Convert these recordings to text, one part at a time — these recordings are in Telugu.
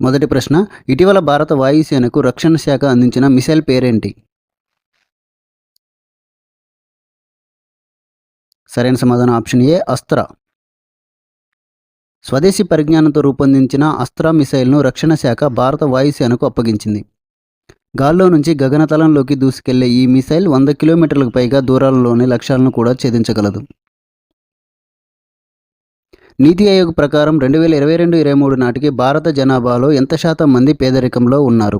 మొదటి ప్రశ్న ఇటీవల భారత వాయుసేనకు రక్షణ శాఖ అందించిన మిసైల్ పేరేంటి? సరైన సమాధానం ఆప్షన్ ఏ అస్త్ర. స్వదేశీ పరిజ్ఞానంతో రూపొందించిన అస్త్ర మిసైల్ను రక్షణ శాఖ భారత వాయుసేనకు అప్పగించింది. గాల్లో నుంచి గగనతలంలోకి దూసుకెళ్ళే ఈ మిసైల్ వంద కిలోమీటర్లకు పైగా దూరాలలోని లక్ష్యాలను కూడా ఛేదించగలదు. నీతి ఆయోగ్ ప్రకారం రెండు వేల ఇరవై రెండు ఇరవై మూడు నాటికి భారత జనాభాలో ఎంత శాతం మంది పేదరికంలో ఉన్నారు?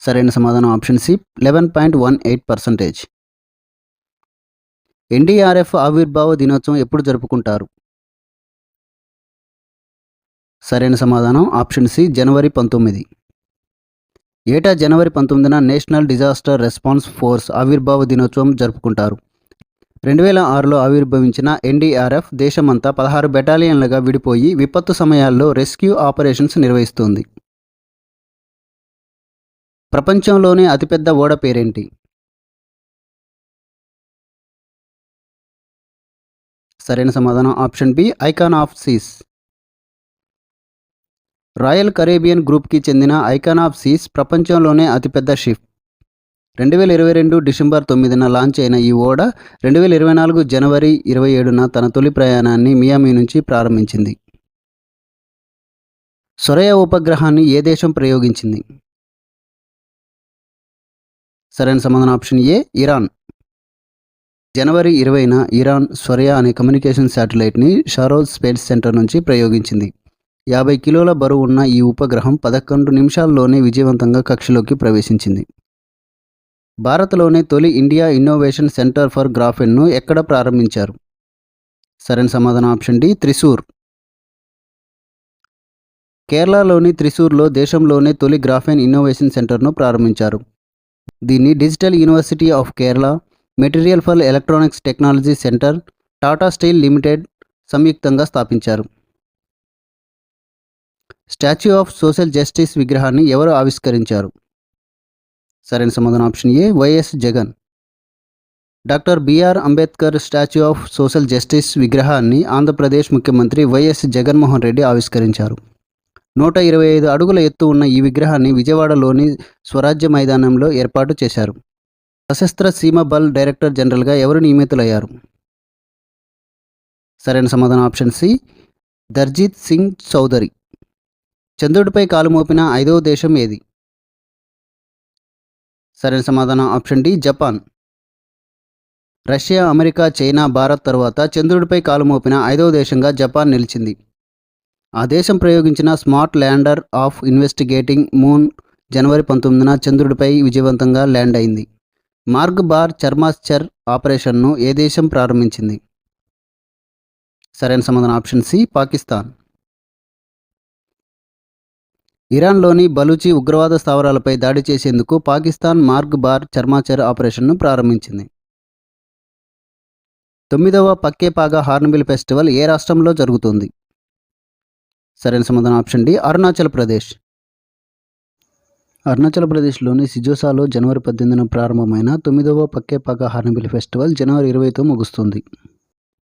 సరైన సమాధానం option C eleven point one eight percentage. NDRF ఆవిర్భావ దినోత్సవం ఎప్పుడు జరుపుకుంటారు? సరైన సమాధానం ఆప్షన్ సి జనవరి పంతొమ్మిది. ఏటా జనవరి పంతొమ్మిదిన నేషనల్ డిజాస్టర్ రెస్పాన్స్ ఫోర్స్ ఆవిర్భావ దినోత్సవం జరుపుకుంటారు? రెండు వేల ఆరులో ఆవిర్భవించిన ఎన్డీఆర్ఎఫ్ దేశమంతా పదహారు బెటాలియన్లుగా విడిపోయి విపత్తు సమయాల్లో రెస్క్యూ ఆపరేషన్స్ నిర్వహిస్తుంది. ప్రపంచంలోనే అతిపెద్ద ఓడ పేరేంటి? సరైన సమాధానం option B Icon of Seas. Royal Caribbean గ్రూప్కి చెందిన ఐకాన్ ఆఫ్ సీస్ ప్రపంచంలోనే అతిపెద్ద షిప్ రెండు వేల ఇరవై రెండు డిసెంబర్ తొమ్మిదిన లాంచ్ అయిన ఈ ఓడ రెండు వేల ఇరవై నాలుగు జనవరి ఇరవై ఏడున తన తొలి ప్రయాణాన్ని మియామి నుంచి ప్రారంభించింది. సొరయ ఉపగ్రహాన్ని ఏ దేశం ప్రయోగించింది? సరైన సమాధానం ఆప్షన్ ఏ ఇరాన్. జనవరి ఇరవైన ఇరాన్ స్వరయ అనే కమ్యూనికేషన్ శాటిలైట్ని షారోజ్ స్పేస్ సెంటర్ నుంచి ప్రయోగించింది. యాభై కిలోల బరువు ఉన్న ఈ ఉపగ్రహం పదకొండు నిమిషాల్లోనే విజయవంతంగా కక్షలోకి ప్రవేశించింది. భారత్లోనే తొలి ఇండియా ఇన్నోవేషన్ సెంటర్ ఫర్ గ్రాఫెన్ను ఎక్కడ ప్రారంభించారు? సరైన సమాధానం ఆప్షన్ డి త్రిశూర్. కేరళలోని త్రిశూర్లో దేశంలోనే తొలి గ్రాఫెన్ ఇన్నోవేషన్ సెంటర్ను ప్రారంభించారు. దీన్ని digital university of Kerala material for electronics technology centre Tata steel limited సంయుక్తంగా స్థాపించారు. స్టాచ్యూ ఆఫ్ సోషల్ జస్టిస్ విగ్రహాన్ని ఎవరు ఆవిష్కరించారు? సరైన సమాధానం option A Y S Jagan. Doctor B R Ambedkar statue of social justice విగ్రహాన్ని ఆంధ్రప్రదేశ్ ముఖ్యమంత్రి వైఎస్ జగన్మోహన్ రెడ్డి ఆవిష్కరించారు. నూట ఇరవై ఐదు అడుగుల ఎత్తు ఉన్న ఈ విగ్రహాన్ని విజయవాడలోని స్వరాజ్య మైదానంలో ఏర్పాటు చేశారు. సశస్త్ర సీమ బల్ డైరెక్టర్ జనరల్గా ఎవరు నియమితులయ్యారు? సరైన సమాధానం ఆప్షన్ సి దర్జీత్ సింగ్ చౌదరి. చంద్రుడిపై కాలు మోపిన ఐదవ దేశం ఏది? సరైన సమాధానం. Option D Japan. Russia America China Bharat తరువాత చంద్రుడిపై కాలు మోపిన ఐదవ దేశంగా జపాన్ నిలిచింది. ఆ దేశం ప్రయోగించిన smart lander of investigating moon జనవరి పంతొమ్మిదిన చంద్రుడిపై విజయవంతంగా ల్యాండ్ అయింది. మార్గ్ బార్ చర్మాస్చర్ ఆపరేషన్ను ఏ దేశం ప్రారంభించింది? సరైన సమాధానం. Option C Pakistan. ఇరాన్లోని బలూచి ఉగ్రవాద స్థావరాలపై దాడి చేసేందుకు పాకిస్తాన్ మార్గ్ బార్ చర్మాచర్ ఆపరేషన్ను ప్రారంభించింది. తొమ్మిదవ పక్కేపాగా హార్న్బిల్ ఫెస్టివల్ ఏ రాష్ట్రంలో జరుగుతుంది? సరైన సమాధానం ఆప్షన్ డి అరుణాచల్ ప్రదేశ్. అరుణాచల్ ప్రదేశ్లోని సిజోసాలో జనవరి పద్దెనిమిదిన ప్రారంభమైన తొమ్మిదవ పక్కేపాగా హార్న్బిల్ ఫెస్టివల్ జనవరి ఇరవైతో ముగుస్తుంది.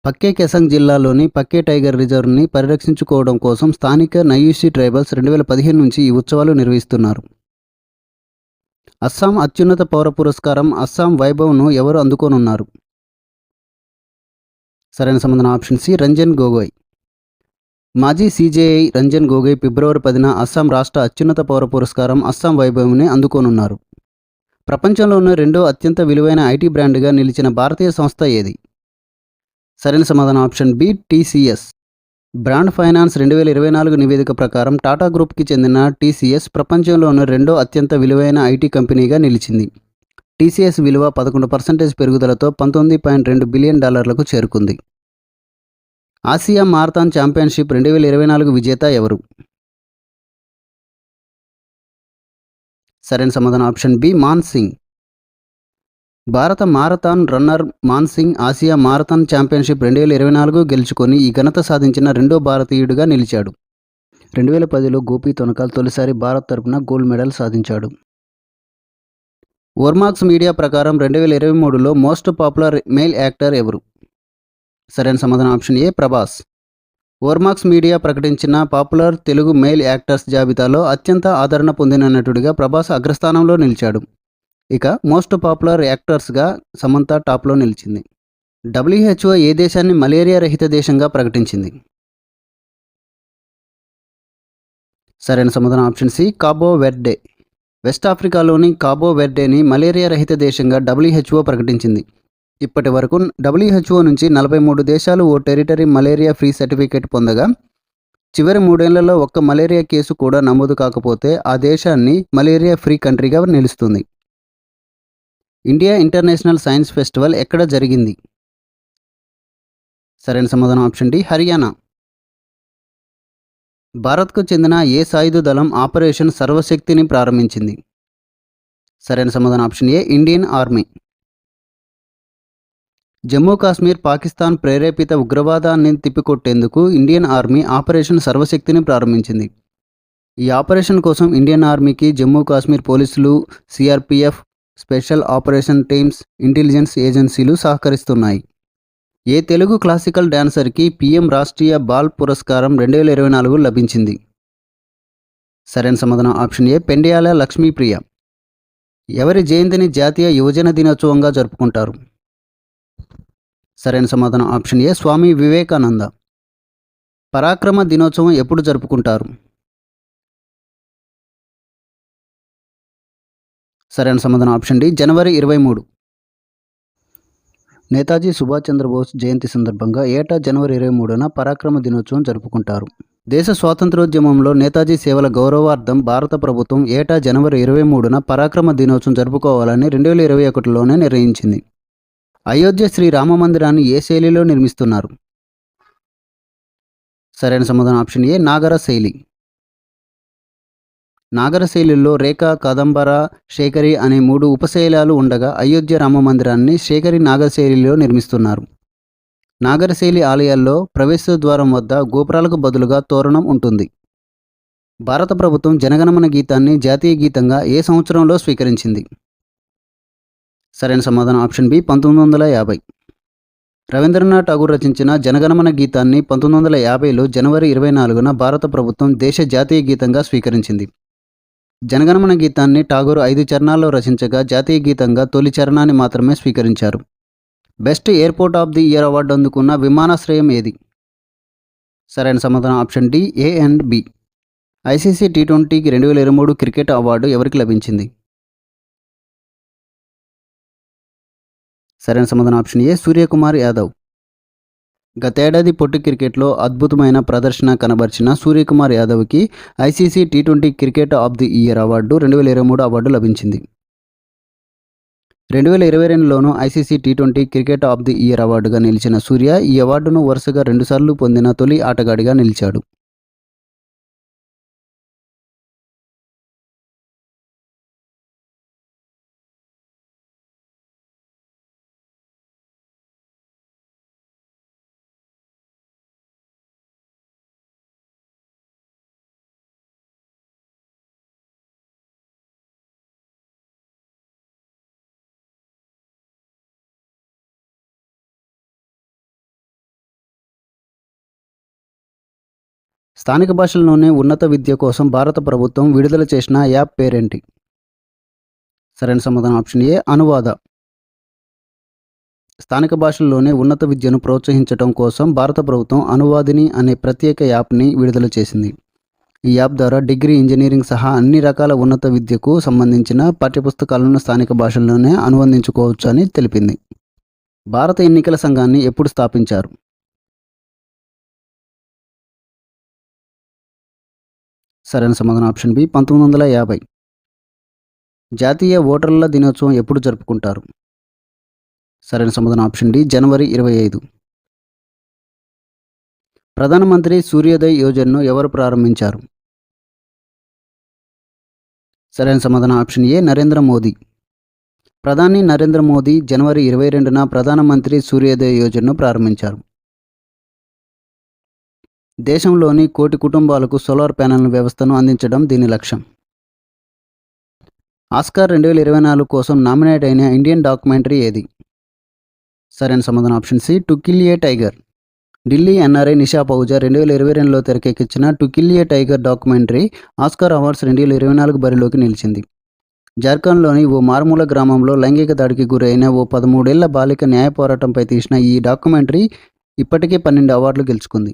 పక్కే కెసంగ్ జిల్లాలోని పక్కే టైగర్ రిజర్వ్ని పరిరక్షించుకోవడం కోసం స్థానిక నయూసి ట్రైబల్స్ రెండు వేల పదిహేను నుంచి ఈ ఉత్సవాలు నిర్వహిస్తున్నారు. అస్సాం అత్యున్నత పౌర పురస్కారం అస్సాం వైభవ్ను ఎవరు అందుకోనున్నారు? సరైన సంబంధన ఆప్షన్ సి రంజన్ గొగోయ్. మాజీ సీజేఐ రంజన్ గొగోయ్ ఫిబ్రవరి పదిన అస్సాం రాష్ట్ర అత్యున్నత పౌర పురస్కారం అస్సాం వైభవ్ని అందుకోనున్నారు. ప్రపంచంలోనే రెండో అత్యంత విలువైన ఐటీ బ్రాండ్గా నిలిచిన భారతీయ సంస్థ ఏది? సరైన సమాధానం option B TCS. Brand finance రెండు వేల ఇరవై నాలుగు నివేదిక ప్రకారం టాటా గ్రూప్కి చెందిన టీసీఎస్ ప్రపంచంలోని రెండో అత్యంత విలువైన ఐటీ కంపెనీగా నిలిచింది. టీసీఎస్ విలువ పదకొండు పర్సెంటేజ్ పెరుగుదలతో పంతొమ్మిది పాయింట్ రెండు బిలియన్ డాలర్లకు చేరుకుంది. ఆసియా మారథాన్ ఛాంపియన్షిప్ రెండు వేల ఇరవై నాలుగు విజేత ఎవరు? సరైన సమాధానం ఆప్షన్ బి మాన్ సింగ్ భారత marathon runner Man Singh Asia marathon championship రెండు వేల ఇరవై నాలుగు గెలుచుకొని ఈ ఘనత సాధించిన రెండో భారతీయుడిగా నిలిచాడు. రెండు వేల పదిలో గోపి తొనకాల్ తొలిసారి భారత్ తరపున గోల్డ్ మెడల్ సాధించాడు. ఓర్మాక్స్ మీడియా ప్రకారం రెండు వేల ఇరవై మూడులో మోస్ట్ పాపులర్ మేల్ యాక్టర్ ఎవరు? సరైన సమాధానం option A Prabhas. Ormax media ప్రకటించిన పాపులర్ తెలుగు మెయిల్ యాక్టర్స్ జాబితాలో అత్యంత ఆదరణ పొందిన నటుడిగా ప్రభాస్ అగ్రస్థానంలో నిలిచాడు. ఇక మోస్ట్ పాపులర్ యాక్టర్స్గా సమంత టాప్లో నిలిచింది. డబ్ల్యూహెచ్ఓ ఏ దేశాన్ని మలేరియా రహిత దేశంగా ప్రకటించింది. సరైన సమాధానం option C Cabo Verde. West ఆఫ్రికాలోని కాబో వెర్డేని మలేరియా రహిత దేశంగా డబ్ల్యూహెచ్ఓ ప్రకటించింది. ఇప్పటి వరకు డబ్ల్యూహెచ్ఓ నుంచి నలభై మూడు దేశాలు ఓ టెరిటరీ మలేరియా ఫ్రీ సర్టిఫికేట్ పొందగా చివరి మూడేళ్ళలో ఒక్క మలేరియా కేసు కూడా నమోదు కాకపోతే ఆ దేశాన్ని మలేరియా ఫ్రీ కంట్రీగా నిలుస్తుంది. ఇండియా ఇంటర్నేషనల్ సైన్స్ ఫెస్టివల్ ఎక్కడ జరిగింది? సరైన సమాధానం ఆప్షన్ డి హర్యానా. భారత్కు చెందిన ఏ సాయుధ దళం ఆపరేషన్ సర్వశక్తిని ప్రారంభించింది? సరైన సమాధానం option A Indian army. Jammu Kashmir Pakistan ప్రేరేపిత ఉగ్రవాదాన్ని తిప్పికొట్టేందుకు ఇండియన్ ఆర్మీ ఆపరేషన్ సర్వశక్తిని ప్రారంభించింది. ఈ ఆపరేషన్ కోసం ఇండియన్ ఆర్మీకి జమ్మూ కాశ్మీర్ పోలీసులు CRPF special operation teams intelligence ఏజెన్సీలు సహకరిస్తున్నాయి. ఏ తెలుగు క్లాసికల్ డాన్సర్కి పిఎం రాష్ట్రీయ బాల్ పురస్కారం రెండు వేల ఇరవై నాలుగు లభించింది? సరైన సమాధానం ఆప్షన్ ఏ పెండియాల లక్ష్మీప్రియ. ఎవరి జయంతిని జాతీయ యువజన దినోత్సవంగా జరుపుకుంటారు? సరైన సమాధానం ఆప్షన్ ఏ స్వామి వివేకానంద. పరాక్రమ దినోత్సవం ఎప్పుడు జరుపుకుంటారు? సరైన సమాధానం ఆప్షన్ డి జనవరి ఇరవై మూడు. నేతాజీ సుభాష్ చంద్రబోస్ జయంతి సందర్భంగా ఏటా జనవరి ఇరవై మూడున పరాక్రమ దినోత్సవం జరుపుకుంటారు. దేశ స్వాతంత్రోద్యమంలో నేతాజీ సేవల గౌరవార్థం భారత ప్రభుత్వం ఏటా జనవరి ఇరవై మూడున పరాక్రమ దినోత్సవం జరుపుకోవాలని రెండు వేల ఇరవై ఒకటిలోనే నిర్ణయించింది. అయోధ్య శ్రీ రామ మందిరాన్ని ఏ శైలిలో నిర్మిస్తున్నారు? సరైన సమాధానం ఆప్షన్ ఏ నాగర శైలి. నాగర శైలిలో రేఖ కదంబర శేఖరి అనే మూడు ఉపశైలాలు ఉండగా అయోధ్య రామ మందిరాన్ని శేఖరి నాగర శైలిలో నిర్మిస్తున్నారు. నాగరశైలి ఆలయాల్లో ప్రవేశ ద్వారం వద్ద గోపురాలకు బదులుగా తోరణం ఉంటుంది. భారత ప్రభుత్వం జనగణమన గీతాన్ని జాతీయ గీతంగా ఏ సంవత్సరంలో స్వీకరించింది? సరైన సమాధానం ఆప్షన్ బి పంతొమ్మిది వందల యాభై. రవీంద్రనాథ్ ఠాగూర్ రచించిన జనగణమన గీతాన్ని పంతొమ్మిది వందల యాభైలో జనవరి ఇరవై నాలుగున భారత ప్రభుత్వం దేశ జాతీయ గీతంగా స్వీకరించింది. జనగణమన గీతాన్ని ఠాగూర్ ఐదు చరణాల్లో రచించగా జాతీయ గీతంగా తొలి చరణాన్ని మాత్రమే స్వీకరించారు. Best airport of the year award అందుకున్న విమానాశ్రయం ఏది? సరైన సమాధానం option D A and B. ICC T ట్వంటీకి రెండు వేల ఇరవై మూడు క్రికెట్ అవార్డు ఎవరికి లభించింది? సరైన సమాధానం ఆప్షన్ ఏ సూర్యకుమార్ యాదవ్. గతేడాది పొట్టు క్రికెట్లో అద్భుతమైన ప్రదర్శన కనబర్చిన Suryakumar యాదవ్కి ICC T twenty cricket of the year award రెండు వేల ఇరవై మూడు అవార్డు లభించింది. రెండు వేల ఇరవై రెండులోనూ ICC T twenty cricket of the year అవార్డుగా నిలిచిన సూర్య ఈ అవార్డును వరుసగా రెండుసార్లు పొందిన తొలి ఆటగాడిగా నిలిచాడు. స్థానిక భాషల్లోనే ఉన్నత విద్య కోసం భారత ప్రభుత్వం విడుదల చేసిన యాప్ పేరేంటి? సరైన సమాధానం ఆప్షన్ ఏ అనువాద. స్థానిక భాషల్లోనే ఉన్నత విద్యను ప్రోత్సహించడం కోసం భారత ప్రభుత్వం అనువాదిని అనే ప్రత్యేక యాప్ని విడుదల చేసింది. ఈ యాప్ ద్వారా డిగ్రీ ఇంజనీరింగ్ సహా అన్ని రకాల ఉన్నత విద్యకు సంబంధించిన పాఠ్యపుస్తకాలను స్థానిక భాషల్లోనే అనువదించుకోవచ్చు అని తెలిపింది. భారత ఎన్నికల సంఘాన్ని ఎప్పుడు స్థాపించారు? సరైన సమాధానం ఆప్షన్ బి పంతొమ్మిది వందల యాభై. జాతీయ ఓటర్ల దినోత్సవం ఎప్పుడు జరుపుకుంటారు? సరైన సమాధానం ఆప్షన్ డి జనవరి ఇరవై ఐదు. ప్రధానమంత్రి సూర్యోదయ్ యోజనను ఎవరు ప్రారంభించారు? సరైన సమాధానం ఆప్షన్ ఏ నరేంద్ర మోదీ. ప్రధాని నరేంద్ర మోదీ జనవరి ఇరవై రెండున ప్రధానమంత్రి సూర్యోదయ యోజనను ప్రారంభించారు. దేశంలోని కోటి కుటుంబాలకు సోలార్ ప్యానెల్ వ్యవస్థను అందించడం దీని లక్ష్యం. ఆస్కార్ రెండు వేల ఇరవై నాలుగు కోసం నామినేట్ అయిన ఇండియన్ డాక్యుమెంటరీ ఏది? సరైన సమాధానం option C to kill a tiger. Delhi NRI Nisha Pahuja రెండు వేల ఇరవై రెండులో తెరకెక్కించిన to kill a tiger documentary Oscar awards రెండు వేల ఇరవై నాలుగు బరిలోకి నిలిచింది. జార్ఖండ్లోని ఓ మారుమూల గ్రామంలో లైంగిక దాడికి గురైన ఓ పదమూడేళ్ళ బాలిక న్యాయ పోరాటంపై తీసిన ఈ డాక్యుమెంటరీ ఇప్పటికే పన్నెండు అవార్డులు గెలుచుకుంది.